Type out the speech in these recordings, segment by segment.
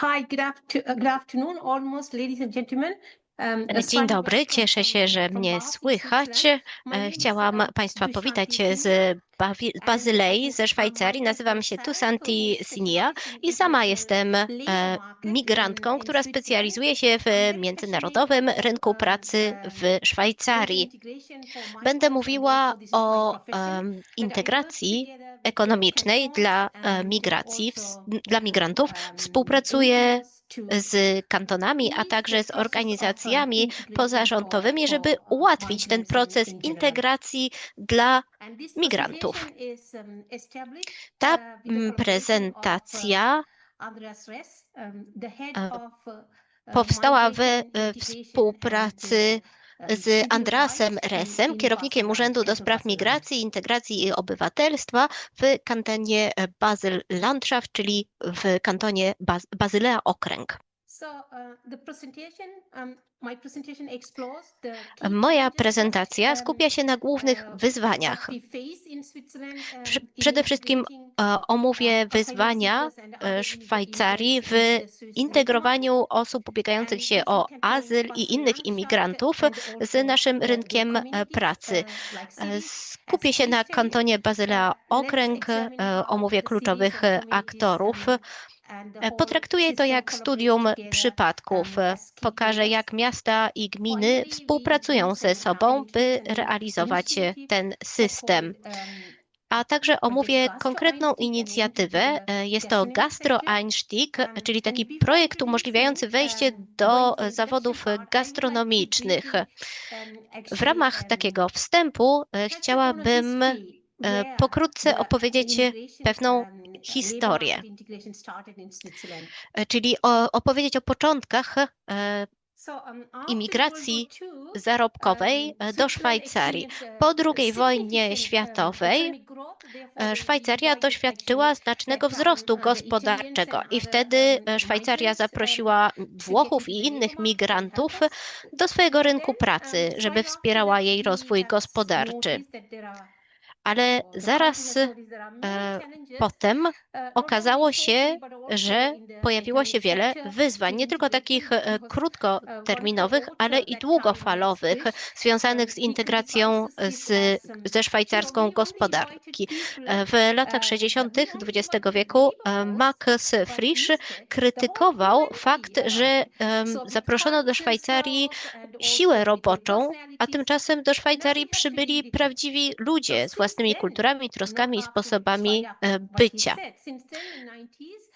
Hi, good after- uh, good afternoon, almost, ladies and gentlemen. Um, Dzień dobry, cieszę się, że mnie słychać. E, Chciałam Państwa powitać z And Bazylei, ze Szwajcarii. Nazywam się Tusanti Sinia i sama jestem e, migrantką, która specjalizuje się w międzynarodowym rynku pracy w Szwajcarii. Będę mówiła o integracji ekonomicznej dla e, migracji, dla migrantów. Współpracuję z kantonami, a także z organizacjami pozarządowymi, żeby ułatwić ten proces integracji dla migrantów. Ta mm, prezentacja e, powstała w migration e, integration współpracy z Andrasem Resem, kierownikiem Basel Urzędu do Spraw Basel. Migracji, Integracji i Obywatelstwa w kantonie e, Basel-Landschaft, czyli w kantonie Baz Bazylea Okręg. Uh, um, Moja prezentacja um, skupia się na głównych uh, wyzwaniach. um, Przede wszystkim e, omówię wyzwania e, Szwajcarii w integrowaniu osób ubiegających się o azyl i innych imigrantów z naszym uh, rynkiem e, pracy. uh, E, Skupię się na kantonie Bazylea Uh, Okręg, omówię kluczowych aktorów. Um, E, Potraktuję to jak studium przypadków. um, E, Pokażę, jak miasta i gminy współpracują ze sobą, by realizować e, ten system. um, A także omówię konkretną inicjatywę. E, Jest to gastronomy Gastro sector. Einstieg, Um, czyli and taki projekt umożliwiający wejście um, do e, zawodów gastronomicznych. um, W ramach um, takiego wstępu e, chciałabym e, pokrótce the opowiedzieć pewną um, historię, e, czyli opowiedzieć o początkach e, um, imigracji zarobkowej um, e, do Szwajcarii. Po II wojnie światowej e, Szwajcaria doświadczyła znacznego wzrostu uh, gospodarczego i wtedy e, Szwajcaria zaprosiła Włochów i innych migrantów do swojego rynku pracy, żeby wspierała jej rozwój gospodarczy. Ale the zaraz e, potem okazało się, że pojawiło się wiele wyzwań, nie tylko takich e, krótkoterminowych, ale i długofalowych, związanych z integracją z, ze szwajcarską gospodarki. E, W latach um, 60. we only XX wieku e, Max Frisch krytykował fakt, że zaproszono do Szwajcarii siłę roboczą, a tymczasem do Szwajcarii przybyli prawdziwi ludzie z since then, kulturami, troskami i sposobami e, bycia. said, since then in 90s,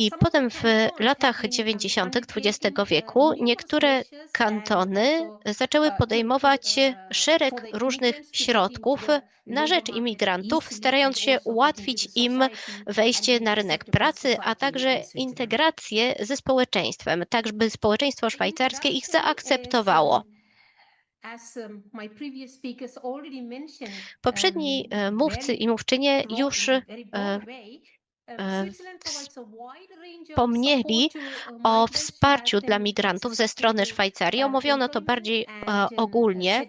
I potem w latach been um, 90. undertaking XX wieku niektóre kantony zaczęły podejmować szereg różnych środków na rzecz imigrantów, starając się ułatwić im wejście na rynek pracy, a także integrację ze społeczeństwem, tak żeby społeczeństwo szwajcarskie ich zaakceptowało. Poprzedni um, e, mówcy i mówczynie już e, way, um, e, wspomnieli o wsparciu dla migrantów ze strony Szwajcarii. um, Omówiono to bardziej um, ogólnie.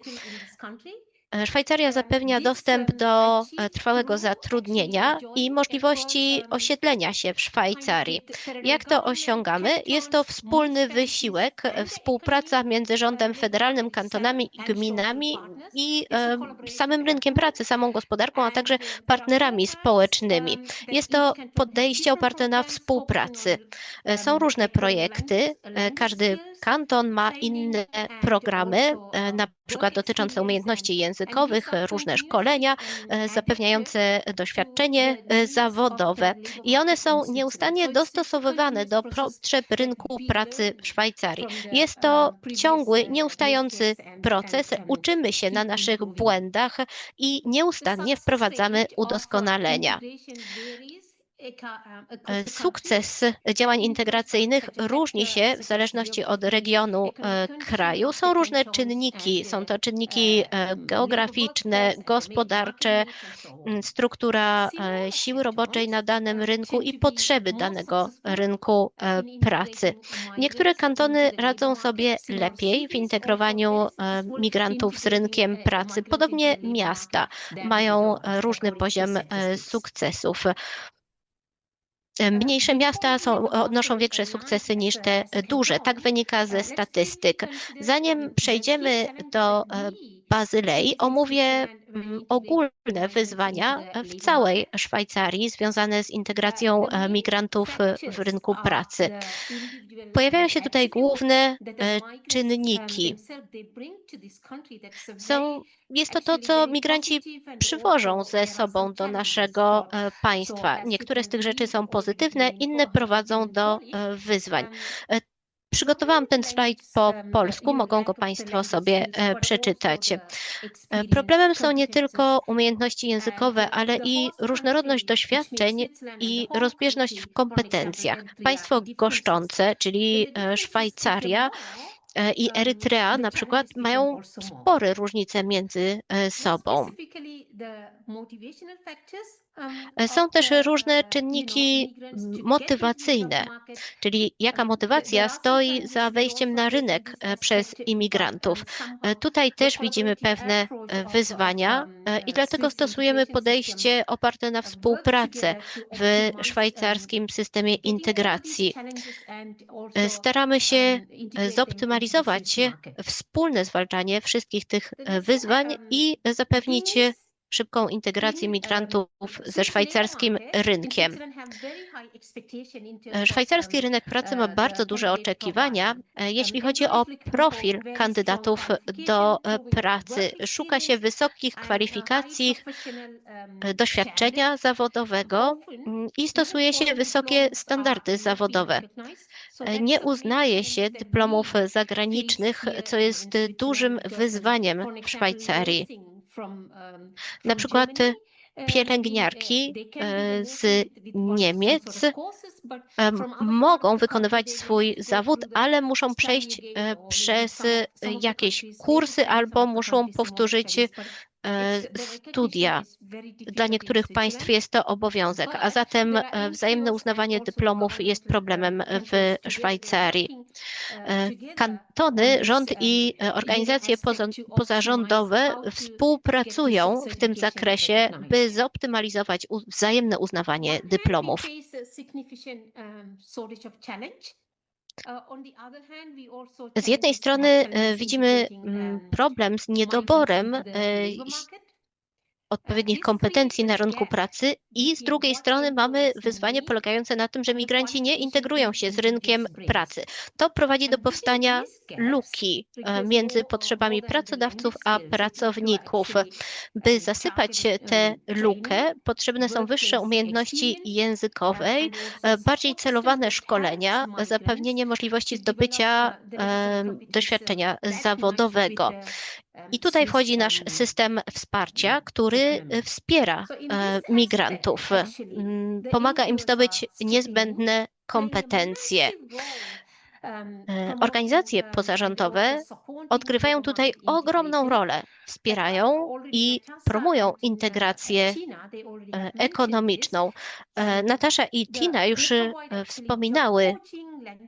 E, Szwajcaria zapewnia dostęp um, do e, trwałego zatrudnienia i możliwości osiedlenia się w Szwajcarii. Jak to osiągamy? Jest to wspólny wysiłek, e, współpraca między rządem federalnym, kantonami gminami i e, samym rynkiem pracy, samą gospodarką, a także partnerami społecznymi. Jest to podejście oparte na współpracy. E, Są różne projekty, e, każdy kanton ma inne and programy, e, na przykład dotyczące umiejętności językowych, różne szkolenia e, zapewniające doświadczenie e, zawodowe i one są nieustannie dostosowywane do potrzeb rynku pracy w Szwajcarii. Jest to ciągły, nieustający proces. Uczymy się na naszych błędach i nieustannie wprowadzamy udoskonalenia. Um, E. Sukces działań integracyjnych różni się w zależności od regionu e, kraju. Są różne czynniki. Są to czynniki e, geograficzne, gospodarcze, struktura e, siły roboczej na danym rynku i potrzeby danego rynku e, pracy. Niektóre kantony radzą sobie lepiej w integrowaniu e, migrantów z rynkiem pracy. Podobnie miasta mają e, różny poziom e, sukcesów. Mniejsze miasta są, odnoszą większe sukcesy niż te duże. Tak wynika ze statystyk. Zanim przejdziemy do Bazylei, omówię mm, ogólne wyzwania w całej Szwajcarii związane z integracją migrantów w rynku pracy. Pojawiają się tutaj główne czynniki. Są, jest to to, co migranci przywożą ze sobą do naszego państwa. Niektóre z tych rzeczy są pozytywne, inne prowadzą do wyzwań. Przygotowałam ten slajd po polsku, mogą go Państwo sobie przeczytać. Problemem są nie tylko umiejętności językowe, ale i różnorodność doświadczeń i rozbieżność w kompetencjach. Państwo goszczące, czyli Szwajcaria, i Erytrea na przykład mają spore różnice między sobą. Są też różne czynniki motywacyjne, czyli jaka motywacja stoi za wejściem na rynek przez imigrantów. Tutaj też widzimy pewne wyzwania i dlatego stosujemy podejście oparte na współpracę w szwajcarskim systemie integracji. Staramy się zoptymalizować wspólne zwalczanie wszystkich tych wyzwań i zapewnić szybką integrację migrantów ze szwajcarskim rynkiem. Szwajcarski rynek pracy ma bardzo duże oczekiwania, jeśli chodzi o profil kandydatów do pracy. Szuka się wysokich kwalifikacji, doświadczenia zawodowego i stosuje się wysokie standardy zawodowe. Nie uznaje się dyplomów zagranicznych, co jest dużym wyzwaniem w Szwajcarii. Na przykład pielęgniarki z Niemiec mogą wykonywać swój zawód, ale muszą przejść przez jakieś kursy albo muszą powtórzyć studia. Dla niektórych państw jest to obowiązek, a zatem wzajemne uznawanie dyplomów jest problemem w Szwajcarii. Kantony, rząd i organizacje pozarządowe współpracują w tym zakresie, by zoptymalizować wzajemne uznawanie dyplomów. Z jednej strony widzimy problem z niedoborem odpowiednich kompetencji na rynku pracy i z drugiej strony mamy wyzwanie polegające na tym, że migranci nie integrują się z rynkiem pracy. To prowadzi do powstania luki między potrzebami pracodawców a pracowników. By zasypać tę lukę, potrzebne są wyższe umiejętności językowej, bardziej celowane szkolenia, zapewnienie możliwości zdobycia doświadczenia zawodowego. I tutaj wchodzi nasz system wsparcia, który wspiera migrantów, pomaga im zdobyć niezbędne kompetencje. Organizacje pozarządowe odgrywają tutaj ogromną rolę. Wspierają i promują integrację ekonomiczną. Natasza i Tina już wspominały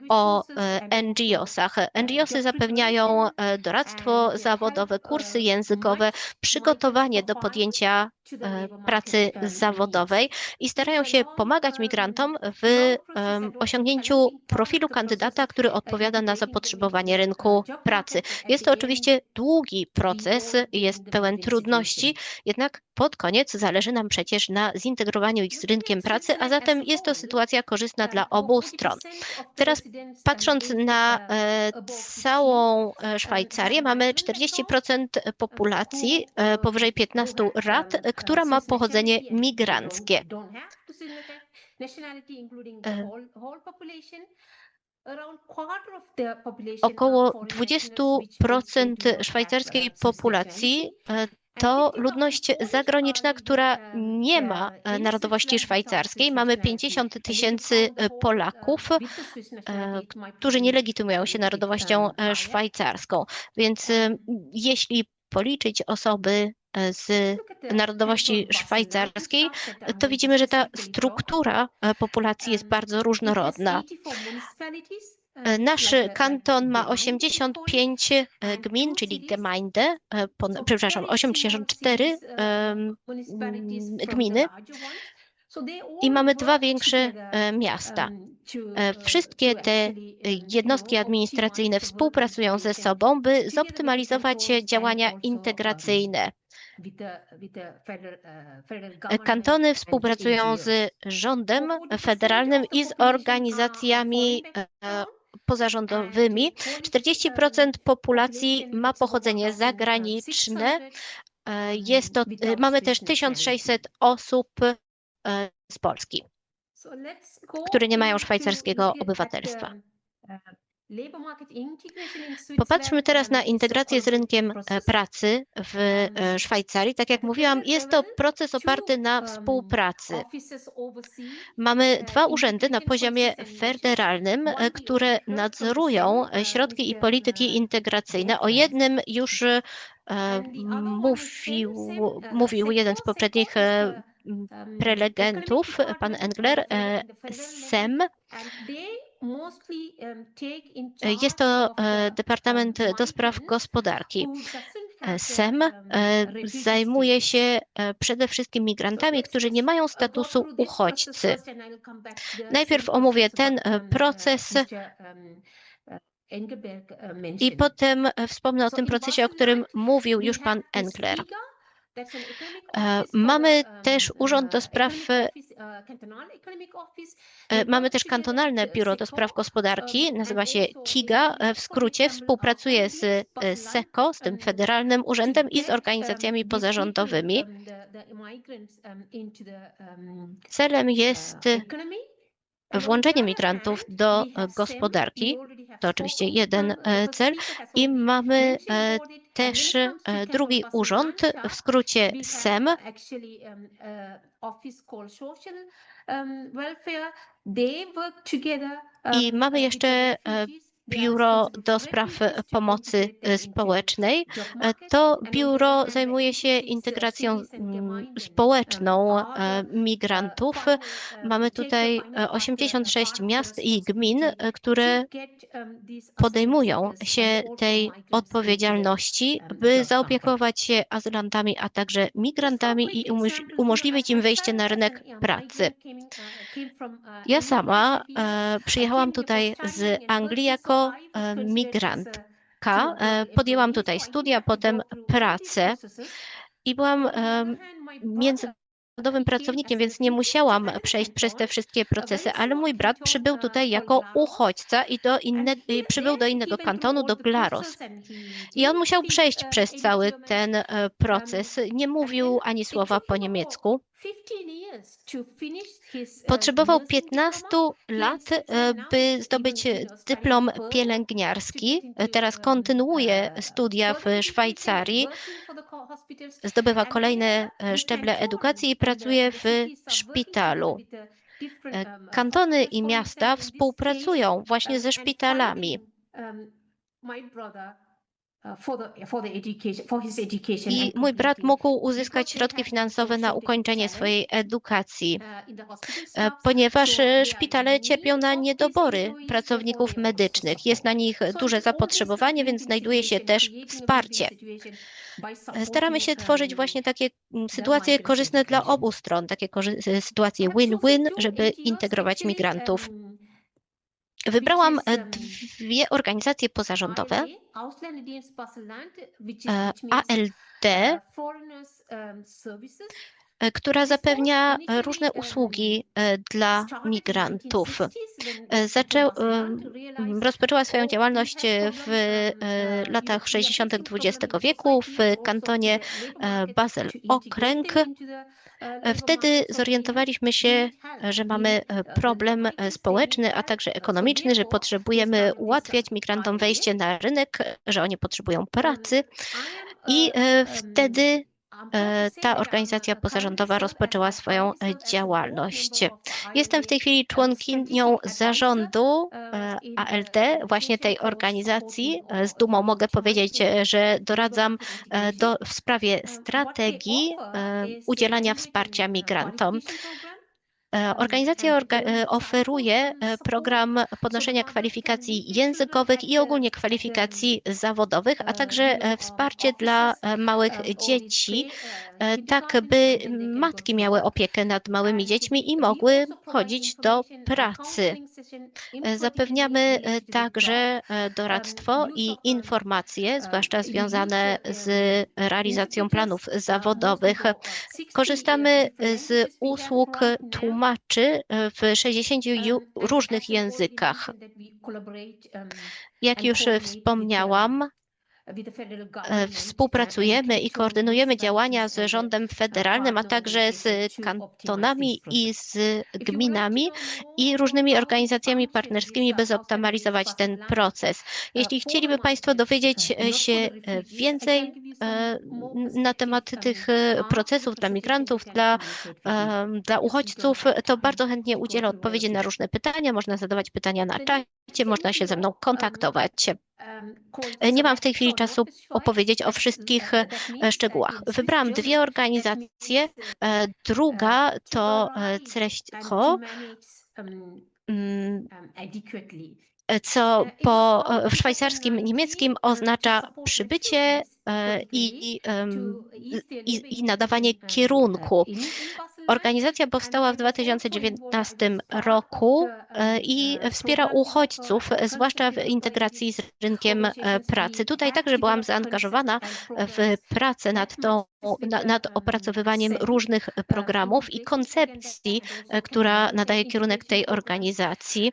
o NGO-sach. NGO-sy zapewniają doradztwo zawodowe, kursy językowe, przygotowanie do podjęcia pracy zawodowej i starają się pomagać migrantom w osiągnięciu profilu kandydata, który odpowiada na zapotrzebowanie rynku pracy. Jest to oczywiście długi proces, jest pełen trudności, jednak pod koniec zależy nam przecież na zintegrowaniu ich z rynkiem pracy, a zatem jest to sytuacja korzystna dla obu stron. Teraz patrząc na całą Szwajcarię, mamy 40% populacji powyżej 15 lat, która ma pochodzenie migranckie. Około 20% szwajcarskiej populacji to ludność zagraniczna, która nie ma narodowości szwajcarskiej. Mamy 50 tysięcy Polaków, którzy nie legitymują się narodowością szwajcarską. Więc jeśli policzyć osoby z narodowości szwajcarskiej, to widzimy, że ta struktura populacji jest bardzo różnorodna. Nasz kanton ma 85 gmin, czyli Gemeinde, przepraszam, 84 gminy. I mamy dwa większe e, miasta. E, Wszystkie te jednostki administracyjne współpracują ze sobą, by zoptymalizować działania integracyjne. E, Kantony współpracują z rządem federalnym i z organizacjami e, pozarządowymi. 40% populacji ma pochodzenie zagraniczne. E, Jest to, e, mamy też 1600 osób e, z Polski. które nie mają szwajcarskiego obywatelstwa. Popatrzmy teraz na integrację z rynkiem e, pracy w e, Szwajcarii. Tak jak mówiłam, jest to proces oparty na współpracy. Mamy dwa urzędy na poziomie federalnym, e, które nadzorują e, środki i polityki integracyjne. O jednym już e, mówił, mówił jeden z poprzednich e, prelegentów, pan Engler, e, SEM. Jest to e, Departament do Spraw Gospodarki. E, SEM e, zajmuje się e, przede wszystkim migrantami, którzy nie mają statusu uchodźcy. Najpierw omówię ten e, proces i potem e, wspomnę o tym procesie, o którym mówił już pan Enkler. E, Mamy też Urząd do Spraw, e, mamy też Kantonalne Biuro do Spraw Gospodarki, nazywa się KIGA, e, w skrócie współpracuje z e, SECO, z tym federalnym urzędem i z organizacjami pozarządowymi. Celem jest włączenie migrantów do e, gospodarki. To oczywiście jeden e, cel. I mamy e, też drugi urząd, w skrócie SEM. I mamy jeszcze Biuro do Spraw Pomocy e, Społecznej. E, To biuro zajmuje się integracją mm, społeczną e, migrantów. Mamy tutaj e, 86 miast i gmin, e, które podejmują się tej odpowiedzialności, by zaopiekować się azylantami, a także migrantami i umoż- umożliwić im wejście na rynek pracy. Ja sama e, przyjechałam tutaj z Anglii jako migrantka. E, podjęłam tutaj studia, potem pracę i byłam e, międzynarodowym pracownikiem, więc nie musiałam przejść przez te wszystkie procesy, ale mój brat przybył tutaj jako uchodźca i do inne, i przybył do innego kantonu, do Glaros. I on musiał przejść przez cały ten e, proces. Nie mówił ani słowa po niemiecku. Potrzebował 15 lat, e, by zdobyć dyplom pielęgniarski. E, Teraz kontynuuje studia w Szwajcarii, zdobywa kolejne e, szczeble edukacji i pracuje w szpitalu. E, Kantony i miasta współpracują właśnie ze szpitalami. I mój brat mógł uzyskać środki finansowe na ukończenie swojej edukacji, e, ponieważ e, szpitale cierpią na niedobory pracowników medycznych. Jest na nich duże zapotrzebowanie, więc znajduje się też wsparcie. E, Staramy się tworzyć właśnie takie mm, sytuacje korzystne dla obu stron, takie sytuacje win-win, żeby integrować migrantów. Wybrałam e, dwie organizacje pozarządowe, ALD, która zapewnia różne usługi e, dla migrantów. E, Zaczę, e, rozpoczęła swoją działalność w latach 60. XX wieku w kantonie Basel Okręg. Wtedy zorientowaliśmy się, że mamy problem społeczny, a także ekonomiczny, że potrzebujemy ułatwiać migrantom wejście na rynek, że oni potrzebują pracy i wtedy ta organizacja pozarządowa rozpoczęła swoją e, działalność. Jestem w tej chwili członkinią zarządu e, ALD, właśnie tej organizacji. E, Z dumą mogę powiedzieć, e, że doradzam e, do, w sprawie strategii e, udzielania wsparcia migrantom. E, Organizacja orga e, oferuje e, program podnoszenia kwalifikacji językowych i ogólnie kwalifikacji zawodowych, a także wsparcie dla małych dzieci, tak by matki miały opiekę nad małymi dziećmi i mogły chodzić do pracy. Zapewniamy także doradztwo i informacje, zwłaszcza związane z realizacją planów zawodowych. Korzystamy z usług tłumaczy e, w 60 ju- różnych językach. Jak już wspomniałam, e, współpracujemy i koordynujemy działania z rządem federalnym, a także z kantonami i z gminami i różnymi organizacjami partnerskimi, by zoptymalizować ten proces. Jeśli chcieliby Państwo dowiedzieć e, się e, więcej e, na temat tych e, procesów dla migrantów, dla, e, dla uchodźców, to bardzo chętnie udzielę odpowiedzi na różne pytania. Można zadawać pytania na czacie, można się ze mną kontaktować. E, Nie mam w tej chwili czasu opowiedzieć o wszystkich e, szczegółach. Wybrałam dwie organizacje. E, Druga to e, Cereśko, mm, co po e, w szwajcarskim niemieckim oznacza przybycie e, i, i, i nadawanie kierunku. Organizacja powstała w 2019 roku e, i wspiera uchodźców, zwłaszcza w integracji z rynkiem pracy. Tutaj także byłam zaangażowana w pracę nad, tą, na- nad opracowywaniem różnych programów i koncepcji, która nadaje kierunek tej organizacji.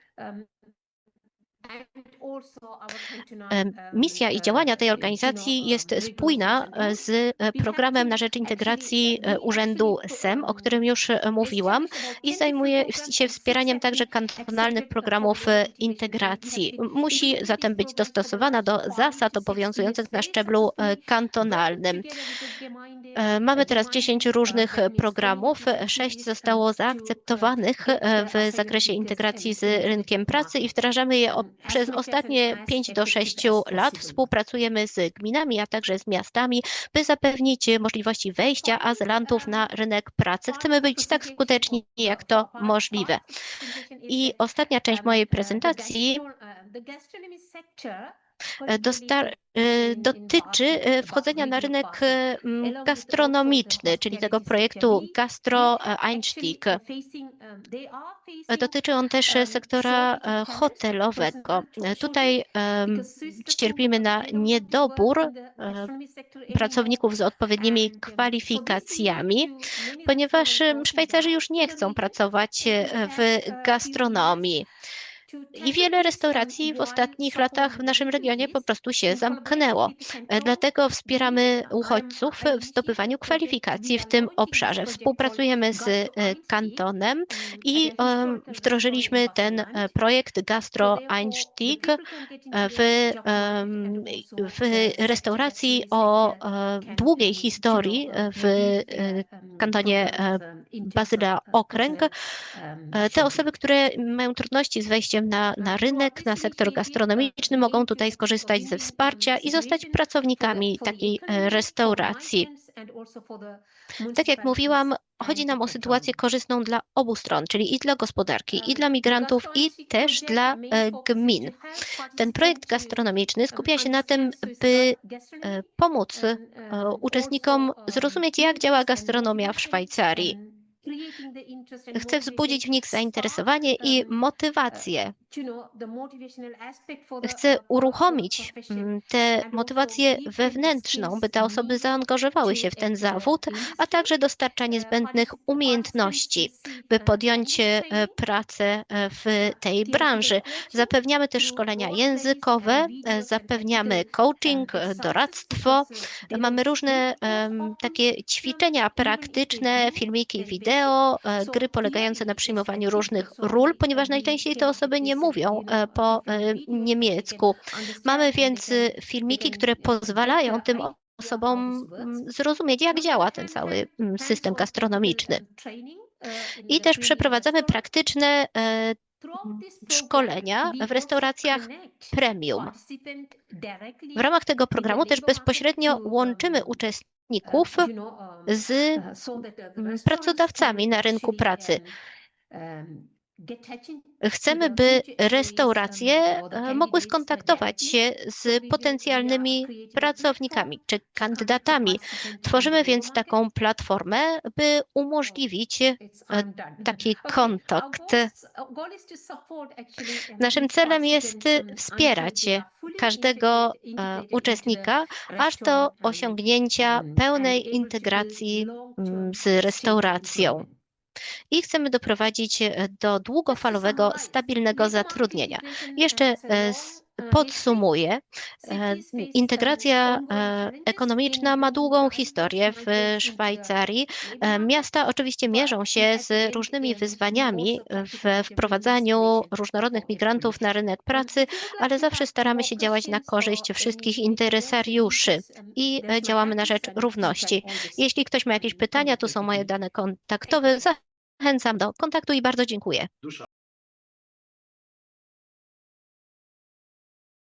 Em, Misja i działania tej organizacji jest spójna z e, programem na rzecz integracji e, Urzędu SEM, o którym już e, mówiłam, i zajmuje się wspieraniem także kantonalnych programów integracji. Musi zatem być dostosowana do zasad obowiązujących na szczeblu kantonalnym. Mamy teraz 10 różnych e, programów, 6 zostało zaakceptowanych e, w zakresie integracji z rynkiem pracy i wdrażamy je przez ostatnie 5 do 6 lat. Współpracujemy z gminami, a także z miastami, by zapewnić możliwości wejścia azylantów na rynek pracy. Chcemy być tak skuteczni, jak to możliwe. I ostatnia część mojej prezentacji dotyczy e, wchodzenia na rynek e, gastronomiczny, czyli tego projektu Gastro Einstieg. E, Dotyczy on też e, sektora e, hotelowego. E, Tutaj cierpimy na niedobór e, pracowników z odpowiednimi kwalifikacjami, ponieważ Szwajcarzy już nie chcą pracować e, w gastronomii. I wiele restauracji w ostatnich latach w naszym regionie po prostu się zamknęło. E, Dlatego wspieramy uchodźców w zdobywaniu kwalifikacji w tym obszarze. Współpracujemy z e, kantonem i wdrożyliśmy ten e, projekt Gastro Einstieg e, w, w restauracji o e, długiej historii e, w e, kantonie e, Bazyla Okręg. E, Te osoby, które mają trudności z wejściem na, na rynek, na sektor gastronomiczny, mogą tutaj skorzystać ze wsparcia i zostać pracownikami takiej e, restauracji. Tak jak mówiłam, chodzi nam o sytuację korzystną dla obu stron, czyli i dla gospodarki, i dla migrantów, i też dla e, gmin. Ten projekt gastronomiczny skupia się na tym, by e, pomóc uczestnikom zrozumieć, jak działa gastronomia w Szwajcarii. Chcę wzbudzić w nich zainteresowanie i motywację. Chcę uruchomić mm, tę motywację wewnętrzną, by te osoby zaangażowały się w ten zawód, a także dostarcza niezbędnych umiejętności, by podjąć e, pracę e, w tej branży. Zapewniamy też szkolenia językowe, e, zapewniamy coaching, doradztwo. Mamy różne takie ćwiczenia praktyczne, filmiki wideo, gry polegające na przyjmowaniu różnych ról, ponieważ najczęściej te osoby nie mówią e, po e, niemiecku. Mamy więc e, filmiki, które pozwalają tym osobom mm, zrozumieć, jak działa ten cały mm, system gastronomiczny. I też przeprowadzamy praktyczne e, szkolenia w restauracjach premium. W ramach tego programu też bezpośrednio łączymy uczestników z mm, pracodawcami na rynku pracy. Chcemy, by restauracje e, mogły skontaktować się z potencjalnymi pracownikami czy kandydatami. Tworzymy więc taką platformę, by umożliwić e, taki kontakt. Naszym celem jest wspierać każdego e, uczestnika aż do osiągnięcia pełnej integracji mm, z restauracją i chcemy doprowadzić e, do długofalowego, stabilnego zatrudnienia. Jeszcze e, s- podsumuję. E, Integracja e, ekonomiczna ma długą historię w Szwajcarii. E, Miasta oczywiście mierzą się z różnymi wyzwaniami w wprowadzaniu różnorodnych migrantów na rynek pracy, ale zawsze staramy się działać na korzyść wszystkich interesariuszy i działamy na rzecz równości. Jeśli ktoś ma jakieś pytania, tu są moje dane kontaktowe. Zachęcam do kontaktu i bardzo dziękuję.